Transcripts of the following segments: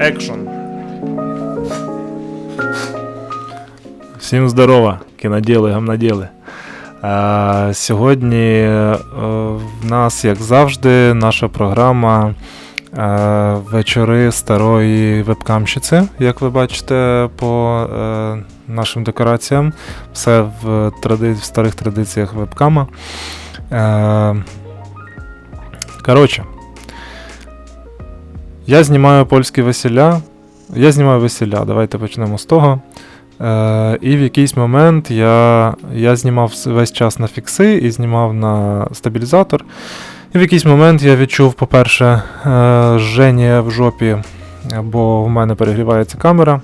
Екшон. Всім здорова, кіноділи, гамноділи. Е, сьогодні е, в нас, як завжди, наша програма е, Вечори старої вебкамщиці, як ви бачите по е, нашим декораціям. Все в, тради... в старих традиціях вебкама. Е, коротше, я знімаю польські весілля. Я знімаю весілля, давайте почнемо з того. Е, і в якийсь момент я, я знімав весь час на фікси і знімав на стабілізатор. І в якийсь момент я відчув, по-перше, е, жження в жопі, бо в мене перегрівається камера.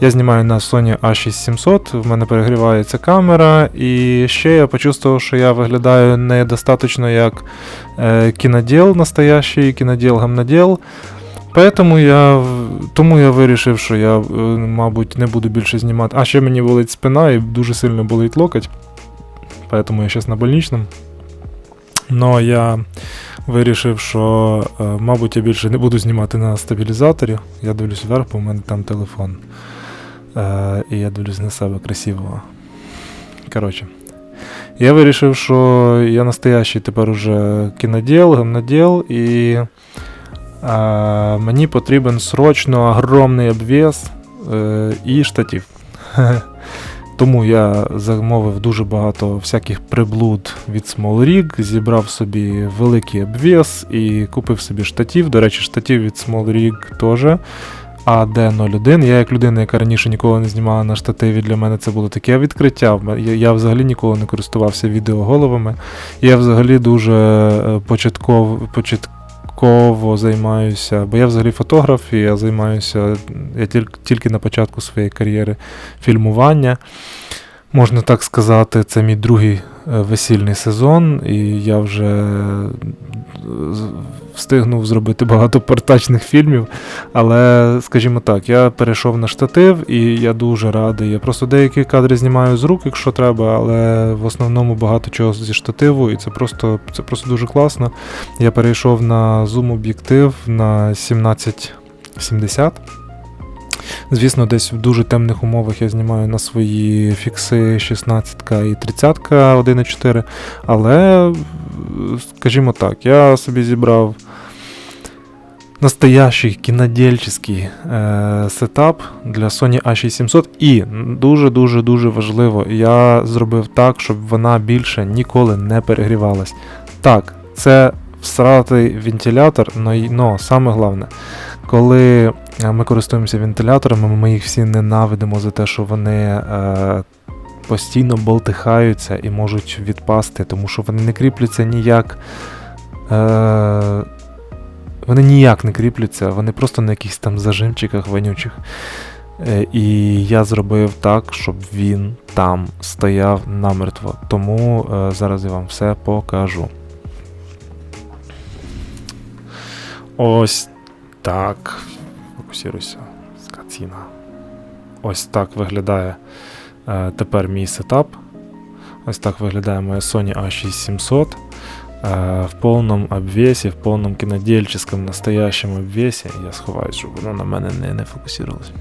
Я знімаю на Sony A6700, в мене перегрівається камера, і ще я почувствував, що я виглядаю недостаточно як е, кіноділ настоящий, кіноділ гамноділ. Поэтому я, тому я вирішив, що я, е, мабуть, не буду більше знімати. А ще мені болить спина і дуже сильно болить локоть. Поэтому я зараз на больничному. Но я вирішив, що, е, мабуть, я більше не буду знімати на стабілізаторі. Я дивлюсь вверх, бо в мене там телефон. Е, і я дивлюсь на себе красивого. Коротше. Я вирішив, що я настоящий тепер уже кіноділ, гамноділ, і а, мені потрібен срочно огромний обвес е, і штатив. Тому я замовив дуже багато всяких приблуд від Small Rig, зібрав собі великий обвес і купив собі штатив. До речі, штатив від Small Rig теж. AD01. Я як людина, яка раніше ніколи не знімала на штативі, для мене це було таке відкриття. Я, взагалі ніколи не користувався відеоголовами. Я взагалі дуже е, початков, початково займаюся, бо я взагалі фотограф, і я займаюся я тільки, тільки на початку своєї кар'єри фільмування. Можна так сказати, це мій другий весільний сезон, і я вже е, встигнув зробити багато портачних фільмів. Але, скажімо так, я перейшов на штатив і я дуже радий. Я просто деякі кадри знімаю з рук, якщо треба, але в основному багато чого зі штативу, і це просто, це просто дуже класно. Я перейшов на зум-об'єктив на 1770. Звісно, десь в дуже темних умовах я знімаю на свої фікси 16 і 30 1.4. Але, скажімо так, я собі зібрав настоящий кінодільчий е, сетап для Sony A6700. І дуже-дуже дуже важливо, я зробив так, щоб вона більше ніколи не перегрівалась. Так, це всратий вентилятор, й- но саме головне, коли е, ми користуємося вентиляторами, ми їх всі ненавидимо за те, що вони. Е, Постійно болтихаються і можуть відпасти, тому що вони не кріпляться ніяк. Е, вони ніяк не кріпляться, вони просто на якихось там зажимчиках вонючих. І я зробив так, щоб він там стояв намертво. Тому зараз я вам все покажу. Ось так. Фокусируйся. Скаціна. Ось так виглядає е, тепер мій сетап. Ось так виглядає моя Sony A6700 э, в повному обвесі, в повному кінодільческому настоящому обвесі. Я сховаюсь, щоб воно на мене не, не фокусувалось.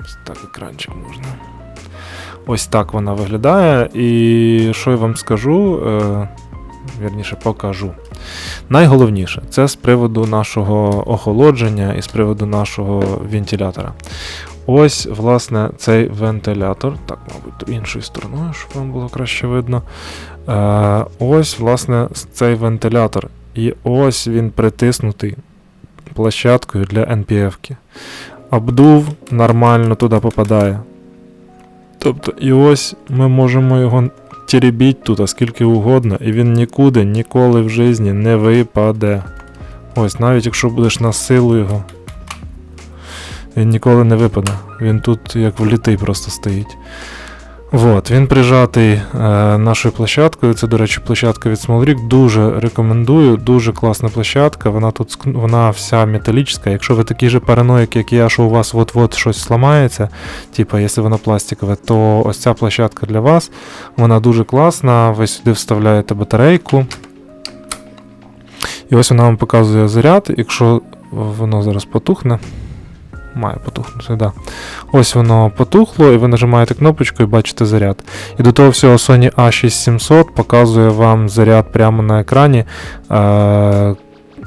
Ось так екранчик можна. Ось так вона виглядає. І що я вам скажу, е, вірніше покажу. Найголовніше це з приводу нашого охолодження і з приводу нашого вентилятора. Ось, власне, цей вентилятор. Так, мабуть, іншою стороною, щоб вам було краще видно. Е, ось, власне, цей вентилятор. І ось він притиснутий площадкою для NPF-ки. Обдув нормально туди попадає. Тобто, і ось ми можемо його теребіть тут, а скільки угодно, і він нікуди, ніколи в житті не випаде. Ось, навіть якщо будеш на силу його. Він ніколи не випаде. Він тут як влітий просто стоїть. Вот, він прижатий е, нашою площадкою. Це, до речі, площадка від Small Rig. Дуже рекомендую, дуже класна площадка. Вона тут вона вся металічна. Якщо ви такий же параноїк, як я, що у вас от-от щось зламається, типу, якщо воно пластикове, то ось ця площадка для вас. Вона дуже класна. Ви сюди вставляєте батарейку. І ось вона вам показує заряд. Якщо воно зараз потухне. Має потухнути, да. Ось воно потухло, і ви нажимаєте кнопочку і бачите заряд. І до того всього Sony A6700 показує вам заряд прямо на екрані. Е,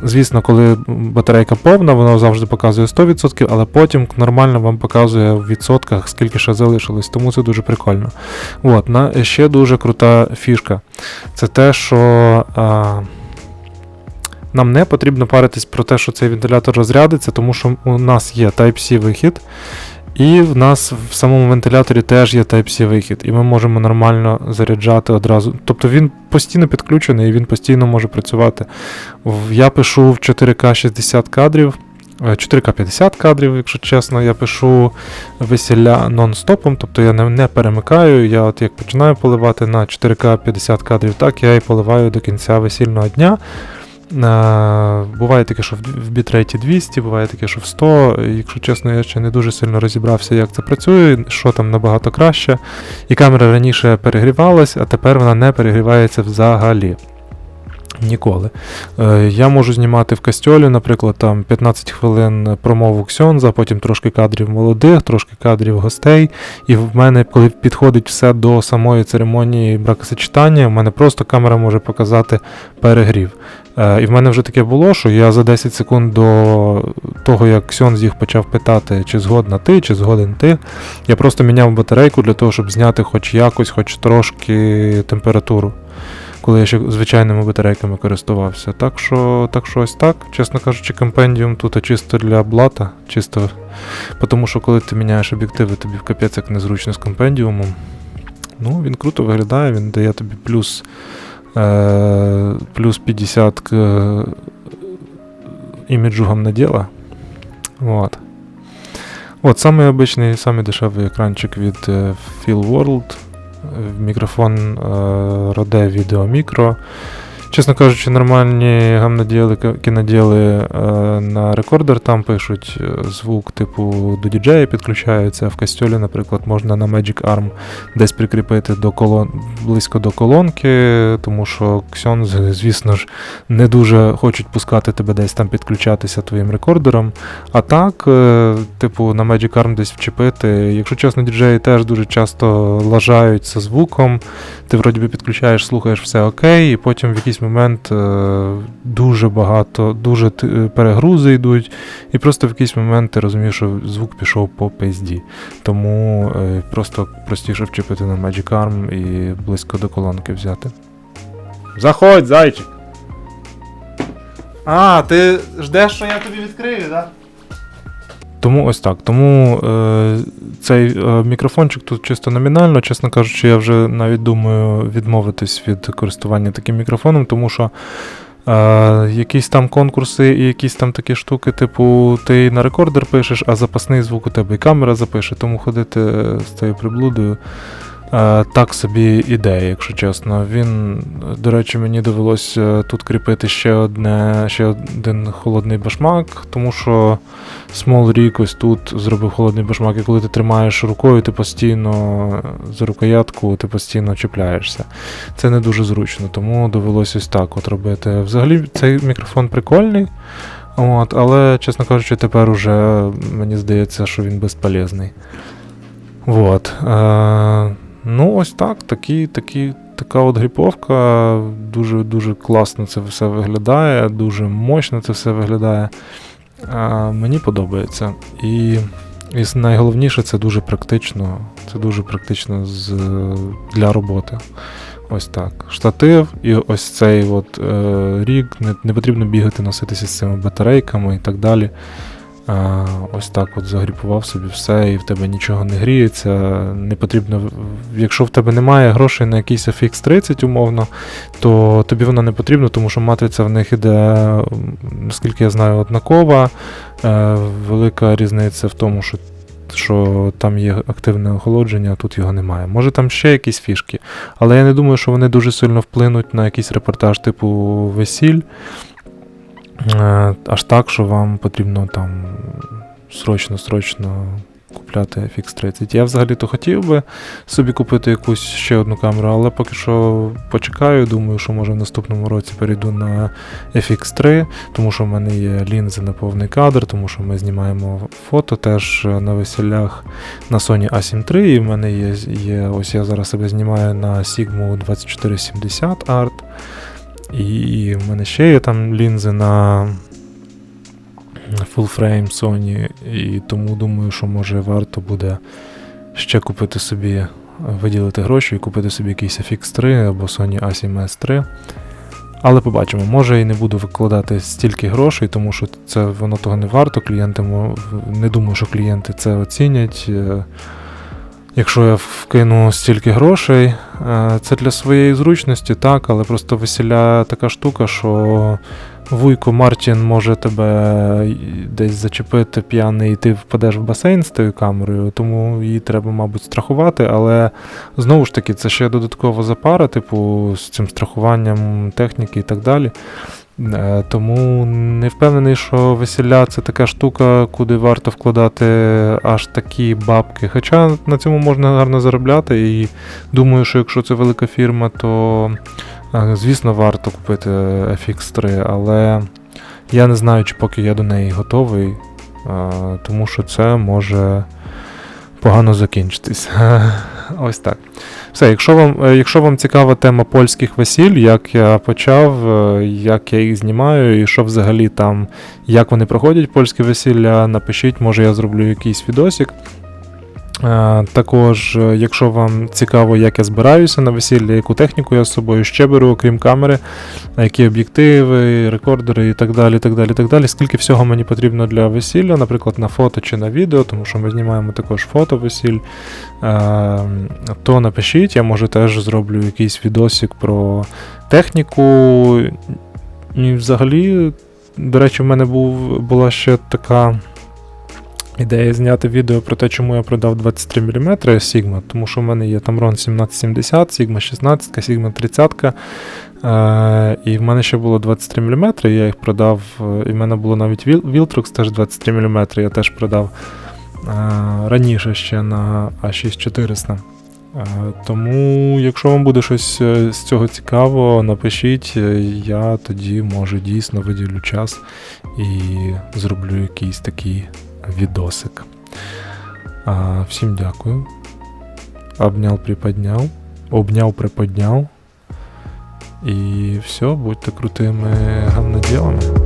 Звісно, коли батарейка повна, воно завжди показує 100%, але потім нормально вам показує в відсотках, скільки ще залишилось, тому це дуже прикольно. От, на, ще дуже крута фішка. Це те, що а, нам не потрібно паритись про те, що цей вентилятор розрядиться, тому що у нас є Type-C вихід, і в нас в самому вентиляторі теж є Type-C вихід, і ми можемо нормально заряджати одразу. Тобто він постійно підключений і він постійно може працювати. Я пишу в 4К 60 кадрів. е, 4К 50 кадрів, якщо чесно, я пишу весілля нон-стопом, тобто я не, не перемикаю. Я от як починаю поливати на 4К 50 кадрів, так я і поливаю до кінця весільного дня. Буває таке, що в бітрейті 200, буває таке, що в 100. Якщо чесно, я ще не дуже сильно розібрався, як це працює, що там набагато краще. І камера раніше перегрівалась, а тепер вона не перегрівається взагалі. Ніколи. Е, я можу знімати в кастьолі, наприклад, там 15 хвилин промову Ксьонза, потім трошки кадрів молодих, трошки кадрів гостей. І в мене, коли підходить все до самої церемонії бракосочетання, в мене просто камера може показати перегрів. Е, і в мене вже таке було, що я за 10 секунд до того, як Ксьонз їх почав питати, чи згодна ти, чи згоден ти, я просто міняв батарейку для того, щоб зняти хоч якось, хоч трошки температуру коли я ще звичайними батарейками користувався. Так що, так що ось так, чесно кажучи, компендіум тут чисто для блата, чисто. Тому що коли ти міняєш об'єктиви, тобі в капець як незручно з компендіумом. Ну, він круто виглядає, він дає тобі плюс, е, плюс 50 к е, іміджу гамноділа. Вот. От, самий обичний, самий дешевий екранчик від е, Feel World. Е, Мікрофон е, Rode Video Micro. Чесно кажучи, нормальні гамноділи, кіноділи е, на рекордер там пишуть е, звук, типу до діджея підключаються. В кастьолі, наприклад, можна на Magic Arm десь прикріпити до колон... близько до колонки, тому що Xeon, звісно ж, не дуже хочуть пускати тебе десь там підключатися твоїм рекордером. А так, е, типу, на Magic Arm десь вчепити. Якщо чесно, діджеї теж дуже часто лажають зі звуком. Ти вроді би підключаєш, слухаєш все окей, і потім в якийсь момент е, дуже багато, дуже е, перегрузи йдуть, і просто в якийсь момент ти розумієш, що звук пішов по пизді. Тому е, просто простіше вчепити на Magic Arm і близько до колонки взяти. Заходь, зайчик! А, ти ждеш, що я тобі відкрию, так? Да? Тому ось так. Тому е, цей е, мікрофончик тут чисто номінально, чесно кажучи, я вже навіть думаю відмовитись від користування таким мікрофоном, тому що е, якісь там конкурси і якісь там такі штуки, типу, ти на рекордер пишеш, а запасний звук у тебе і камера запише, тому ходити з цією приблудою. Е, Так собі ідея, якщо чесно. Він, до речі, мені довелося е, тут кріпити ще одне, ще один холодний башмак, тому що Small Rig ось тут зробив холодний башмак, і коли ти тримаєш рукою, ти постійно за рукоятку ти постійно чіпляєшся. Це не дуже зручно, тому довелося ось так от робити. Взагалі цей мікрофон прикольний, от, але, чесно кажучи, тепер уже мені здається, що він безполезний. Вот. Е, ну, ось так, такі, такі, така от гріповка. Дуже, дуже класно це все виглядає, дуже мощно це все виглядає. А, мені подобається. І, і найголовніше, це дуже практично. Це дуже практично з, для роботи. Ось так. Штатив і ось цей от е, рік. Не, не потрібно бігати, носитися з цими батарейками і так далі. А, ось так от загріпував собі все, і в тебе нічого не гріється. Не потрібно, якщо в тебе немає грошей на якийсь FX 30 умовно, то тобі вона не потрібна, тому що матриця в них іде, наскільки я знаю, однакова. Е, велика різниця в тому, що, що там є активне охолодження, а тут його немає. Може там ще якісь фішки, але я не думаю, що вони дуже сильно вплинуть на якийсь репортаж типу весіль. Е, аж так, що вам потрібно там срочно-срочно купляти FX30. Я взагалі-то хотів би собі купити якусь ще одну камеру, але поки що почекаю. Думаю, що може в наступному році перейду на FX3, тому що в мене є лінзи на повний кадр, тому що ми знімаємо фото теж на весілях на Sony A7 III, і в мене є, є ось я зараз себе знімаю на Sigma 2470 Art. І в мене ще є там лінзи на full frame Sony, і тому думаю, що може варто буде ще купити собі, виділити гроші і купити собі якийсь FX3 або Sony A7S III. Але побачимо, може і не буду викладати стільки грошей, тому що це воно того не варто. Клієнти не думаю, що клієнти це оцінять. Якщо я вкину стільки грошей, е, це для своєї зручності, так, але просто весіля така штука, що Вуйко Мартін може тебе десь зачепити п'яний, і ти впадеш в басейн з тою камерою, тому її треба, мабуть, страхувати. Але знову ж таки, це ще додаткова запара, типу, з цим страхуванням техніки і так далі. Е, Тому не впевнений, що весілля це така штука, куди варто вкладати аж такі бабки. Хоча на цьому можна гарно заробляти, і думаю, що якщо це велика фірма, то е, звісно варто купити FX3, але я не знаю, чи поки я до неї готовий, е, тому що це може погано закінчитись. Ось так. Все, якщо вам, е, якщо вам цікава тема польських весіль, як я почав, е, як я їх знімаю, і що взагалі там, як вони проходять польські весілля, напишіть, може я зроблю якийсь відосик. Е, Також, е, якщо вам цікаво, як я збираюся на весілля, яку техніку я з собою ще беру, окрім камери, які об'єктиви, рекордери і так далі, так далі, так далі. Скільки всього мені потрібно для весілля, наприклад, на фото чи на відео, тому що ми знімаємо також фото весіль, е, то напишіть, я може теж зроблю якийсь відосик про техніку. І взагалі, до речі, в мене був, була ще така. Ідея зняти відео про те, чому я продав 23 мм Sigma, тому що в мене є Tamron 1770, Sigma 16, Sigma 30. Е, і в мене ще було 23 мм, я їх продав. е, І в мене було навіть Vil- Viltrox теж 23 мм, я теж продав е, раніше ще на A6400. Е, Тому, якщо вам буде щось е, з цього цікаво, напишіть, е, я тоді може дійсно виділю час і зроблю якийсь такий відосик. А, всім дякую. Обняв, приподняв. Обняв, приподняв. І все, будьте крутими гамноділами.